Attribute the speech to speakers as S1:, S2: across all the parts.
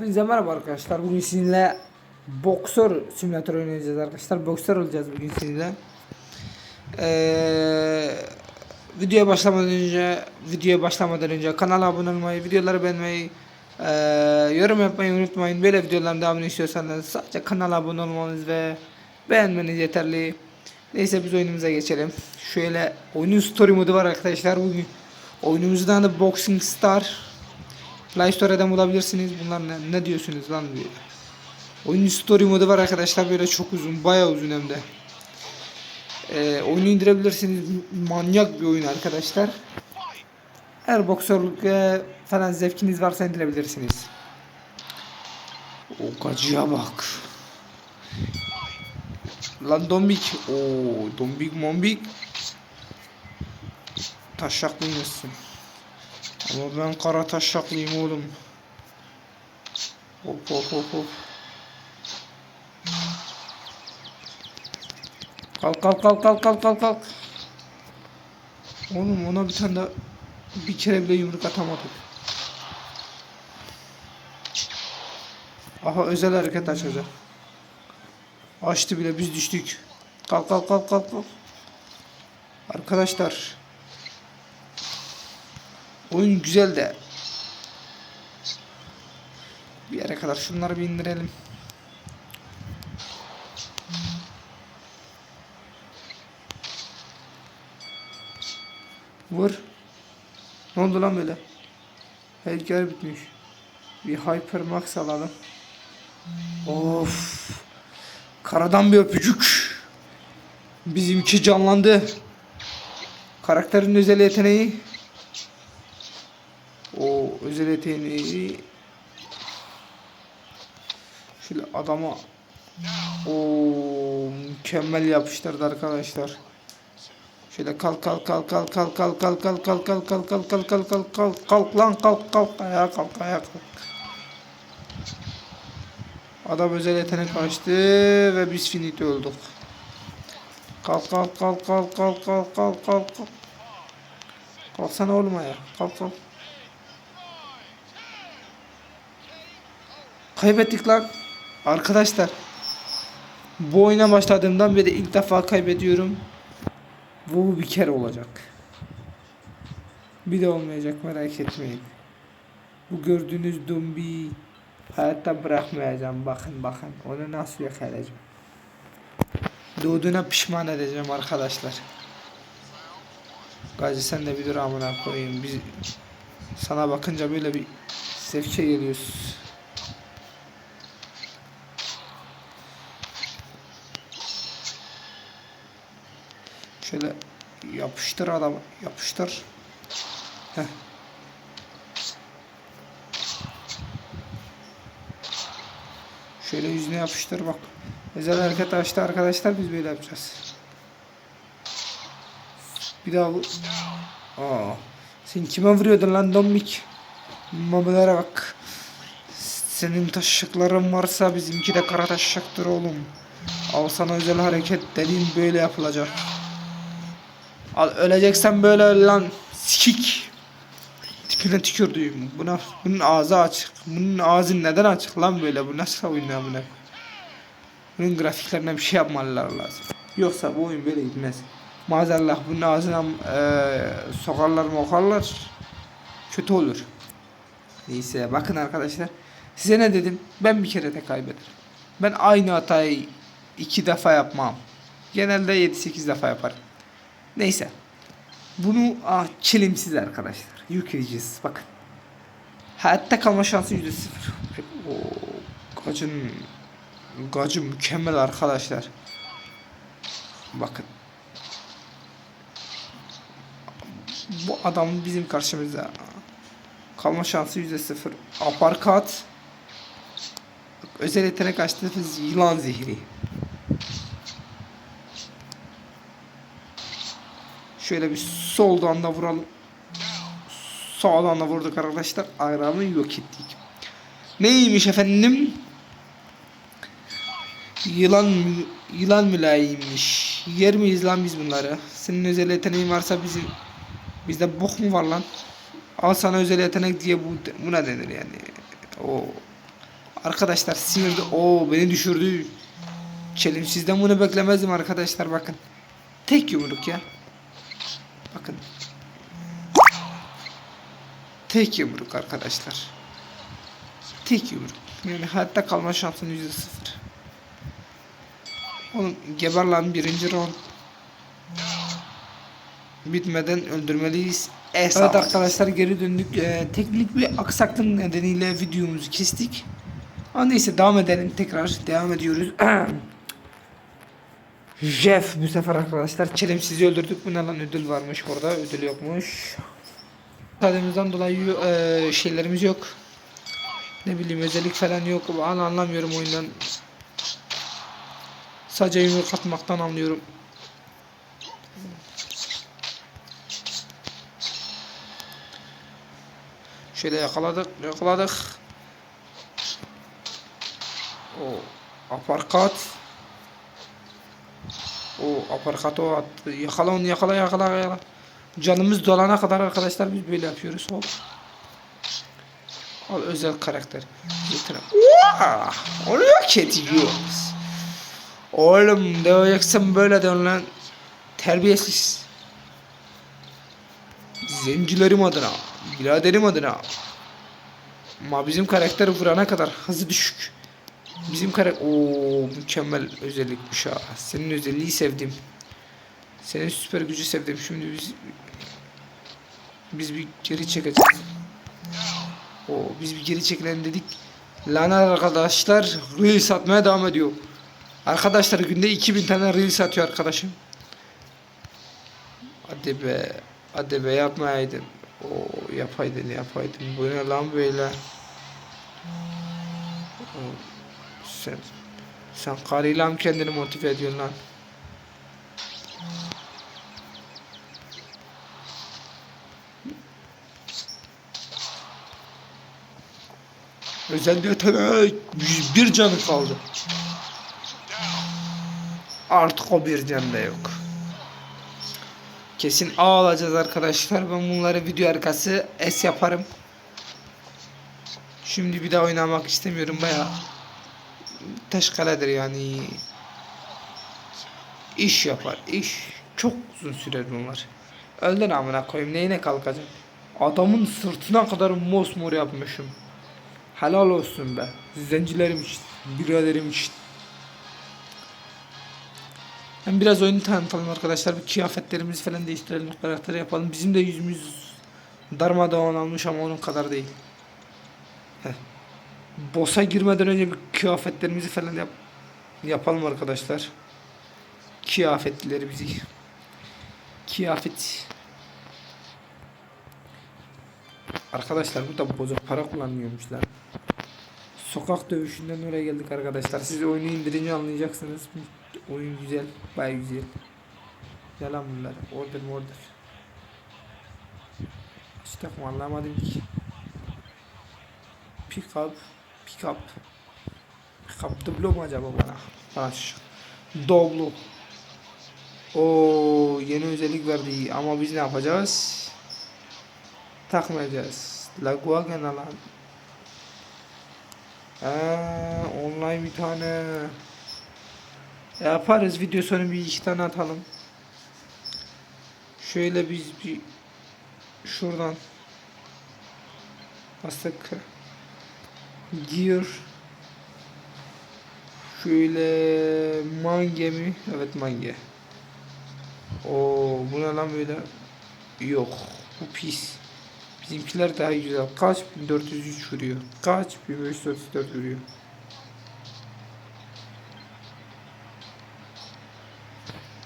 S1: Hepinize merhaba arkadaşlar. Bugün sizinle boksör simülatör oynayacağız arkadaşlar. Boksör olacağız bugün sizinle. Ee, videoya başlamadan önce videoya başlamadan önce kanala abone olmayı, videoları beğenmeyi, ee, yorum yapmayı unutmayın. Böyle videoların devamını istiyorsanız sadece kanala abone olmanız ve beğenmeniz yeterli. Neyse biz oyunumuza geçelim. Şöyle oyunun story modu var arkadaşlar. Bugün oyunumuzun adı Boxing Star. Play Store'dan bulabilirsiniz. Bunlar ne, ne diyorsunuz lan diye. Oyunun story modu var arkadaşlar böyle çok uzun bayağı uzun hem de. Ee, oyunu indirebilirsiniz. Manyak bir oyun arkadaşlar. Eğer boksörlük e, falan zevkiniz varsa indirebilirsiniz. O gacıya bak. Lan dombik. Oo dombik mombik. Taşaklıymışsın. Ama ben kara taşaklıyım oğlum. Hop hop hop hop. Kalk kalk kalk kalk kalk kalk kalk. Oğlum ona bir tane de bir kere bile yumruk atamadık. Aha özel hareket açacak. Açtı bile biz düştük. Kalk kalk kalk kalk kalk. Arkadaşlar Oyun güzel de. Bir yere kadar şunları bir indirelim. Vur. Ne oldu lan böyle? Heykel bitmiş. Bir Hypermax alalım. Of. Karadan bir öpücük. Bizimki canlandı. Karakterin özel yeteneği özel yeteneği şöyle adama o mükemmel yapıştırdı arkadaşlar. Şöyle kalk kalk kalk kalk kalk kalk kalk kalk kalk kalk kalk kalk kalk kalk kalk kalk kalk lan kalk kalk ayağa kalk ayağa kalk. Adam özel yetenek açtı ve biz finito olduk. Kalk kalk kalk kalk kalk kalk kalk kalk kalk. Kalksana oğlum ayağa. Kalk kalk. Kaybettik lan. Arkadaşlar. Bu oyuna başladığımdan beri ilk defa kaybediyorum. Bu bir kere olacak. Bir de olmayacak merak etmeyin. Bu gördüğünüz dumbi hayatta bırakmayacağım. Bakın bakın. Onu nasıl yakalayacağım. Doğduğuna pişman edeceğim arkadaşlar. Gazi sen de bir dur amına koyayım. Biz sana bakınca böyle bir zevke geliyoruz. Şöyle yapıştır adam yapıştır. Heh. Şöyle yüzüne yapıştır bak. Özel hareket açtı arkadaşlar biz böyle yapacağız. Bir daha bu. Aa. Sen kime vuruyordun lan dombik? Mamelere bak. Senin taşakların varsa bizimki de kara taşaktır oğlum. Al sana özel hareket dediğin böyle yapılacak. Öleceksen böyle öl lan. Sikik. Tipine tükürdüğüm. Buna, bunun ağzı açık. Bunun ağzı neden açık lan böyle? Bu nasıl oyun buna? Bunun grafiklerine bir şey yapmalılar lazım. Yoksa bu oyun böyle gitmez. Maazallah bunun ağzına e, sokarlar mokarlar. Kötü olur. Neyse bakın arkadaşlar. Size ne dedim? Ben bir kere de kaybederim. Ben aynı hatayı iki defa yapmam. Genelde 7-8 defa yaparım. Neyse. Bunu ah, çelimsiz arkadaşlar. Yükleyeceğiz. Bakın. Hayatta kalma şansı yüzde sıfır. Oo, gacın gacı mükemmel arkadaşlar. Bakın. Bu adam bizim karşımızda. Kalma şansı yüzde sıfır. Aparkat. Özel yetenek açtığımız yılan zehri. Şöyle bir soldan da vuralım. Sağdan da vurduk arkadaşlar. Ayranı yok ettik. Neymiş efendim? Yılan yılan mülayimmiş. Yer miyiz lan biz bunları? Senin özel yeteneğin varsa bizim bizde bok mu var lan? Al sana özel yetenek diye bu buna denir yani. O Arkadaşlar sinirdi. Oo beni düşürdü. Çelim sizden bunu beklemezdim arkadaşlar bakın. Tek yumruk ya. Bakın. Tek yumruk arkadaşlar. Tek yumruk. Yani hayatta kalma şansın yüzde sıfır. Oğlum geber lan birinci round. Bitmeden öldürmeliyiz. Evet arkadaşlar geri döndük. Ee, teknik bir aksaklık nedeniyle videomuzu kestik. Ama neyse devam edelim tekrar. Devam ediyoruz. Jeff bu sefer arkadaşlar çelimsizi öldürdük. Bu ne lan ödül varmış burada. Ödül yokmuş. Tadımızdan dolayı e, şeylerimiz yok. Ne bileyim özellik falan yok. Ben anlamıyorum oyundan. Sadece yumruk atmaktan anlıyorum. Şöyle yakaladık, yakaladık. O aparkat. O aparkat o attı. Yakala onu yakala yakala yakala. Canımız dolana kadar arkadaşlar biz böyle yapıyoruz. Hop. Al özel karakter. Vaa! Onu yok ediyoruz. Oğlum döveceksin böyle dön lan. Terbiyesiz. Zencilerim adına. Biraderim adına. Ama bizim karakter vurana kadar hızı düşük. Bizim karakter... Oo mükemmel özellikmiş ha. Senin özelliği sevdim. Senin süper gücü sevdim. Şimdi biz... Biz bir geri çekeceğiz. Oo biz bir geri çekilelim dedik. Lan arkadaşlar reel satmaya devam ediyor. Arkadaşlar günde 2000 tane reel satıyor arkadaşım. Hadi be. Hadi be yapmayaydın. O yapaydın yapaydın. Bu ne lan böyle? Oo, Sen sen karıyla mı kendini motive ediyorsun lan? Özel yetenek 101 canı kaldı. Artık o bir can da yok. Kesin A alacağız arkadaşlar. Ben bunları video arkası S yaparım. Şimdi bir daha oynamak istemiyorum baya. Teşkaledir yani. İş yapar iş. Çok uzun sürer bunlar. Öldün amına koyayım neyine kalkacak. Adamın sırtına kadar mosmor yapmışım. Helal olsun be. Zencilerim için, biraderim için. Hem biraz oyunu tanıtalım arkadaşlar. Bir kıyafetlerimizi falan değiştirelim. Karakteri yapalım. Bizim de yüzümüz darmadağın almış ama onun kadar değil. Boss'a girmeden önce bir kıyafetlerimizi falan yap yapalım arkadaşlar. Kıyafetleri bizi. Kıyafet. Arkadaşlar burada bozuk para kullanmıyormuşlar. Sokak dövüşünden oraya geldik arkadaşlar. Siz oyunu indirince anlayacaksınız. Oyun güzel. Baya güzel. Yalan bunlar. Order order. İşte anlamadım ki. Pick up. Pick up. Pick up the blow mu acaba bana? Şu. Doblo. Oo yeni özellik verdi ama biz ne yapacağız? Takmayacağız. Lagua gene lan. Aa, online bir tane. Yaparız video sonu bir iki tane atalım. Şöyle biz bir şuradan bastık. Gear şöyle mange mi? Evet mange. O bu ne lan böyle? Yok. Bu pis. Bizimkiler daha güzel. Kaç? 1403 vuruyor. Kaç? 1534 vuruyor.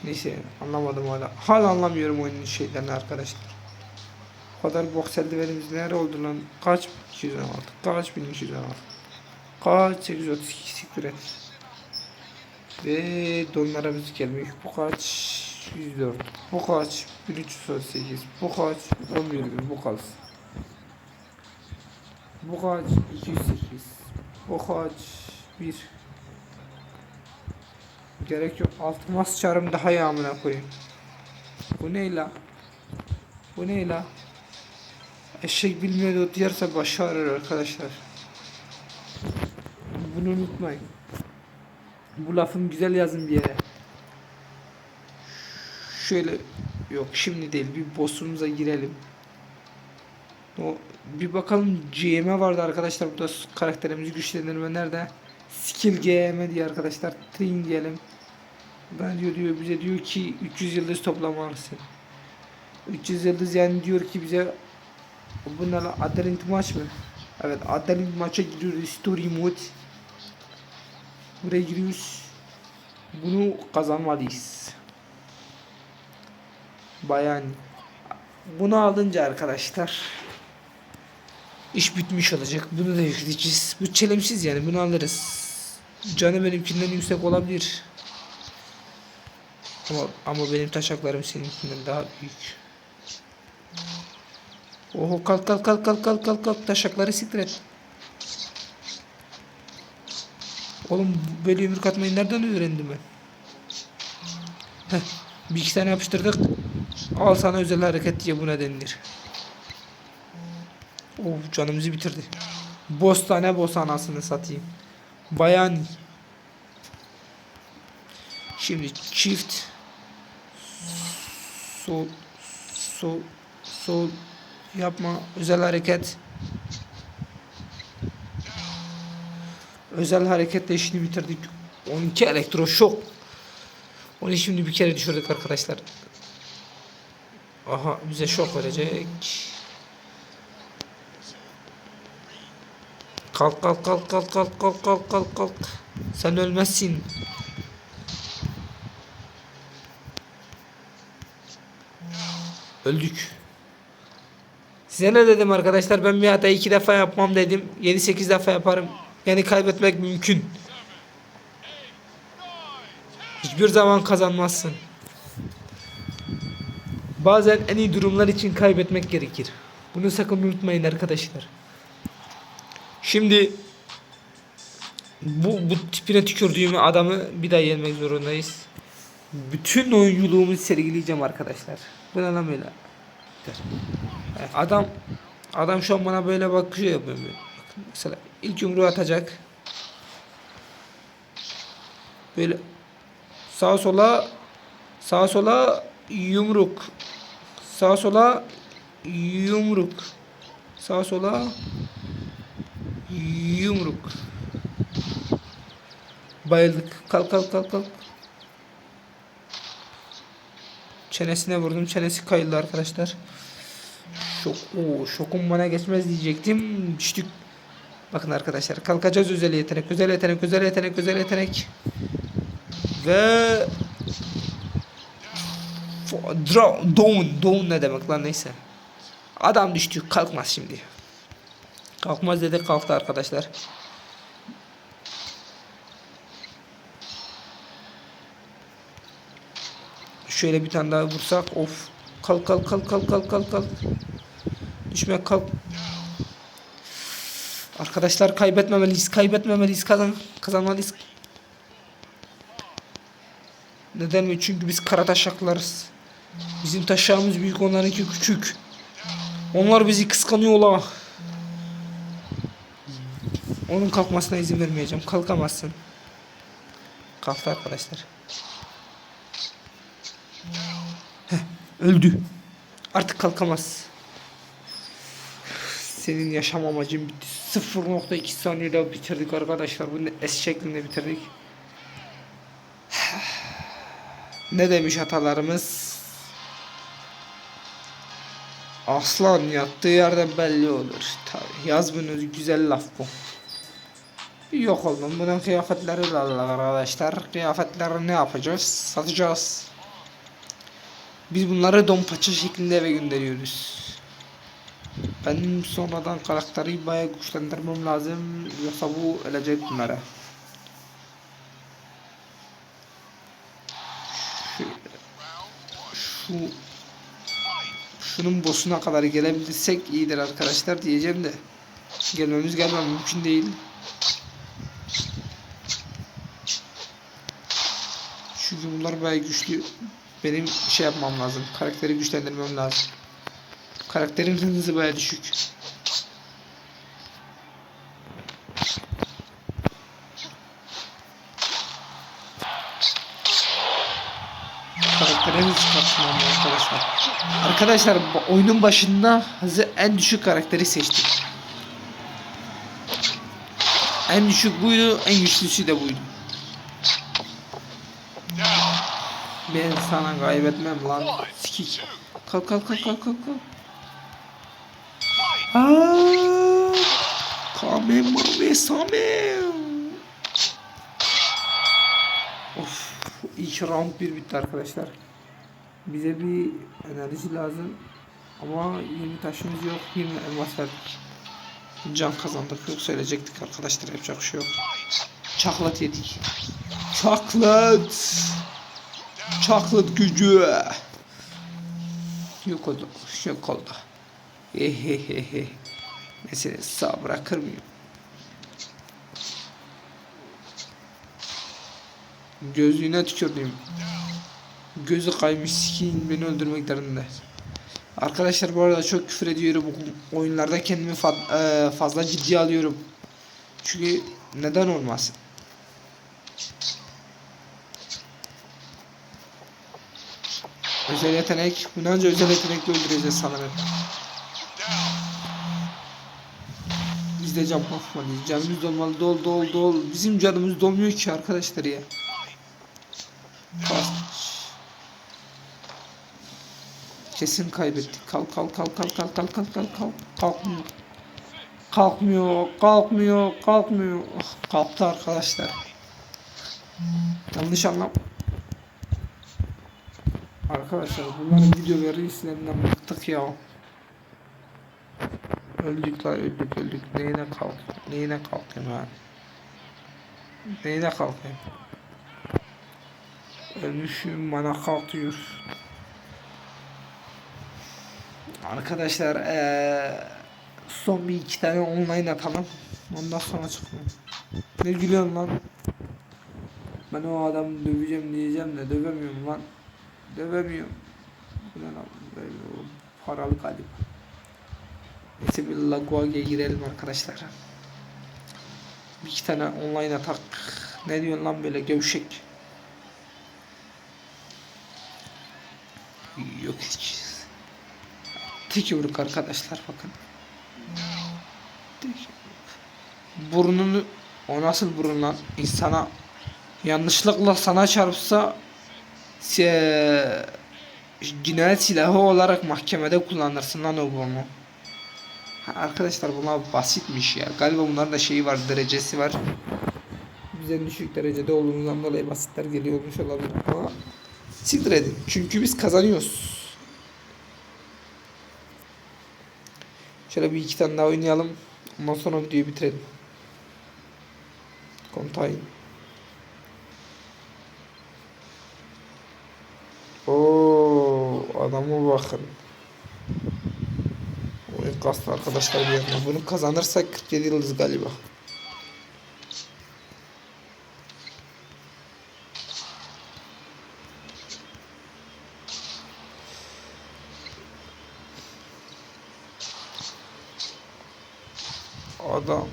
S1: Neyse anlamadım hala. Hala anlamıyorum oyunun şeylerini arkadaşlar. O kadar boks eldivenimiz nerede oldu lan? Kaç 216? Kaç 1216? Kaç 832 siktir et. Ve donlarımız gelmiş. Bu kaç? 104. Bu kaç? 1338. Bu kaç? 11. Bu kaç? Bu kaç? 208. Bu kaç? 1. Gerek yok. Altıma sıçarım daha iyi amına koyayım. Bu ne la? Bu ne la? Eşek bilmiyordu diyarsa başı ağrır arkadaşlar. Bunu unutmayın. Bu lafım güzel yazın bir yere. Şöyle yok şimdi değil bir boss'umuza girelim. O bir bakalım GM vardı arkadaşlar burada karakterimizi güçlendirme nerede? Skill GM diye arkadaşlar train diyelim. Ben diyor diyor bize diyor ki 300 yıldız toplamalısın. 300 yıldız yani diyor ki bize bu ne lan Adalint maç mı? Evet Adalint maça giriyoruz story mode. Buraya giriyoruz. Bunu kazanmalıyız. Bayan. Bunu alınca arkadaşlar iş bitmiş olacak. Bunu da yükleyeceğiz. Bu çelimsiz yani bunu alırız. Canı benimkinden yüksek olabilir. Ama, ama benim taşaklarım seninkinden daha büyük. Oho kalk kalk kalk kalk kalk kalk kalk taşakları siktir et. Oğlum böyle yumruk atmayı nereden öğrendim ben? Heh, bir iki tane yapıştırdık. Al sana özel hareket diye buna denilir. Oh canımızı bitirdi. Bostane boss anasını satayım. Bayan. Şimdi çift. Sol. Sol. Sol. Yapma. Özel hareket. Özel hareketle işini bitirdik. 12 elektroşok. Onu şimdi bir kere düşürdük arkadaşlar. Aha bize şok verecek. Kalk kalk kalk kalk kalk kalk kalk kalk kalk. Sen ölmezsin. Öldük. Size ne dedim arkadaşlar ben bir hata iki defa yapmam dedim. 7-8 defa yaparım. Yani kaybetmek mümkün. Hiçbir zaman kazanmazsın. Bazen en iyi durumlar için kaybetmek gerekir. Bunu sakın unutmayın arkadaşlar. Şimdi bu, bu tipine tükürdüğüm adamı bir daha yenmek zorundayız. Bütün oyunculuğumu sergileyeceğim arkadaşlar. Bu ne lan böyle? Adam adam şu an bana böyle bakıyor ya böyle. Bakın Mesela ilk yumruğu atacak. Böyle sağa sola sağa sola yumruk. Sağa sola yumruk. Sağa sola yumruk. Bayıldık. Kalk kalk kalk kalk. Çenesine vurdum. Çenesi kayıldı arkadaşlar. Şok, oo, şokum bana geçmez diyecektim. Düştük. Bakın arkadaşlar kalkacağız özel yetenek, özel yetenek, özel yetenek, özel yetenek. Ve Draw, down, down ne demek lan neyse. Adam düştü kalkmaz şimdi. Kalkmaz dedi kalktı arkadaşlar. Şöyle bir tane daha vursak of. Kalk kalk kalk kalk kalk kalk kalk. Düşme kalk. Arkadaşlar kaybetmemeliyiz. Kaybetmemeliyiz. Kazan kazanmalıyız. Neden mi? Çünkü biz kara taşaklarız. Bizim taşağımız büyük, onlarınki küçük. Onlar bizi kıskanıyorlar. Onun kalkmasına izin vermeyeceğim. Kalkamazsın. Kalktı arkadaşlar. Heh, öldü. Artık kalkamaz. Senin yaşam amacın bitti. 0.2 saniyede bitirdik arkadaşlar. Bunu S şeklinde bitirdik. Ne demiş atalarımız? Aslan yattığı yerden belli olur. Tabii yaz bunu güzel laf bu. Yok oğlum bunun kıyafetleri de Allah arkadaşlar. Kıyafetleri ne yapacağız? Satacağız. Biz bunları don paça şeklinde eve gönderiyoruz. Benim sonradan karakteri bayağı güçlendirmem lazım. Yoksa bu ölecek bunlara. Şu şunun boss'una kadar gelebilirsek iyidir arkadaşlar diyeceğim de gelmemiz gelmem mümkün değil. Çünkü bunlar bayağı güçlü. Benim şey yapmam lazım. Karakteri güçlendirmem lazım. Karakterin hızı baya düşük. Karakterin hızı katmanlı arkadaşlar. Arkadaşlar oyunun başında hızı en düşük karakteri seçtik. En düşük buydu, en güçlüsü de buydu. Ben sana kaybetmem lan. Sikik. Kalk kalk kalk kalk. kalk. Aa! Kame mame same. Of, ilk round bir bitti arkadaşlar. Bize bir enerji lazım. Ama 20 taşımız yok. 20 elmas verdik. Can kazandık. Yok söyleyecektik arkadaşlar. Yapacak şey yok. Çaklat yedik. Çaklat. Çaklat gücü. Yok oldu. Yok oldu. Hehehehe. Mesela sağ bırakır mıyım? Gözlüğüne tükürdüm. Gözü kaymış sikiyim beni öldürmek derdinde. Arkadaşlar bu arada çok küfür ediyorum. Oyunlarda kendimi fa- e, fazla ciddiye alıyorum. Çünkü neden olmasın? Özel yetenek. Bunu önce özel yetenekle öldüreceğiz sanırım. Can basmalıyız. Canımız dolmalı. Dol dol dol. Bizim canımız dolmuyor ki arkadaşlar ya. Kesin kaybettik. Kalk kalk kalk kalk kalk kalk kalk kalk kalk. Kalkmıyor. Kalkmıyor, kalkmıyor, kalkmıyor. Ah, kalktı arkadaşlar. Yanlış anlam. Arkadaşlar bunların videoları izlerinden bıktık ya. Öldük lan öldük öldük. Neyine kalk? Neyine kalkayım ha? Neyine kalkayım? Ölmüşüm bana kalkıyor. Arkadaşlar eee son bir iki tane online atalım. Ondan sonra çıkmam. Ne gülüyorsun lan? Ben o adamı döveceğim diyeceğim de dövemiyorum lan. Dövemiyorum. Ne lan? Paralı galiba. Neyse bir Laguaga'ya girelim arkadaşlar. Bir iki tane online atak. Ne diyorsun lan böyle gevşek. Yok hiç. Tek yumruk arkadaşlar bakın. Burnunu o nasıl burun lan? İnsana yanlışlıkla sana çarpsa se, cinayet silahı olarak mahkemede kullanırsın lan o burnu. Arkadaşlar bunlar basitmiş ya. Galiba bunların da şeyi var, derecesi var. Bize düşük derecede olduğumuzdan dolayı basitler geliyormuş olabilir ama siktir edin. Çünkü biz kazanıyoruz. Şöyle bir iki tane daha oynayalım. Ondan sonra videoyu bitirelim. Kontayın. Oo, adamı bakın. Kastı arkadaşlar bir yandan. Bunu kazanırsak 47 yıldız galiba. Adam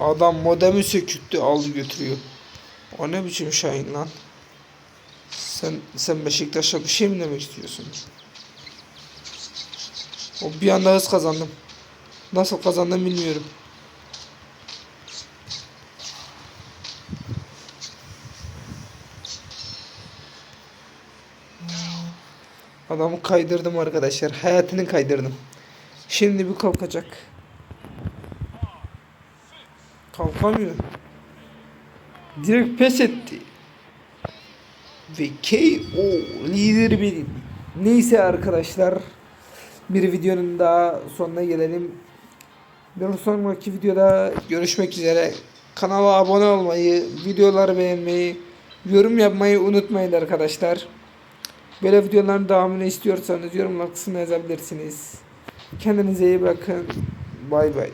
S1: Adam modemi söküttü aldı götürüyor. O ne biçim Şahin lan? Sen sen Beşiktaş'a bir şey mi demek istiyorsun? O bir anda hız kazandım. Nasıl kazandım bilmiyorum. Adamı kaydırdım arkadaşlar. Hayatını kaydırdım. Şimdi bir kalkacak. Kalkamıyor. Direkt pes etti. Ve KO lider benim. Neyse arkadaşlar. Bir videonun daha sonuna gelelim. Bir sonraki videoda görüşmek üzere. Kanala abone olmayı, videoları beğenmeyi, yorum yapmayı unutmayın arkadaşlar. Böyle videoların devamını istiyorsanız yorumlar kısmına yazabilirsiniz. Kendinize iyi bakın. Bay bay.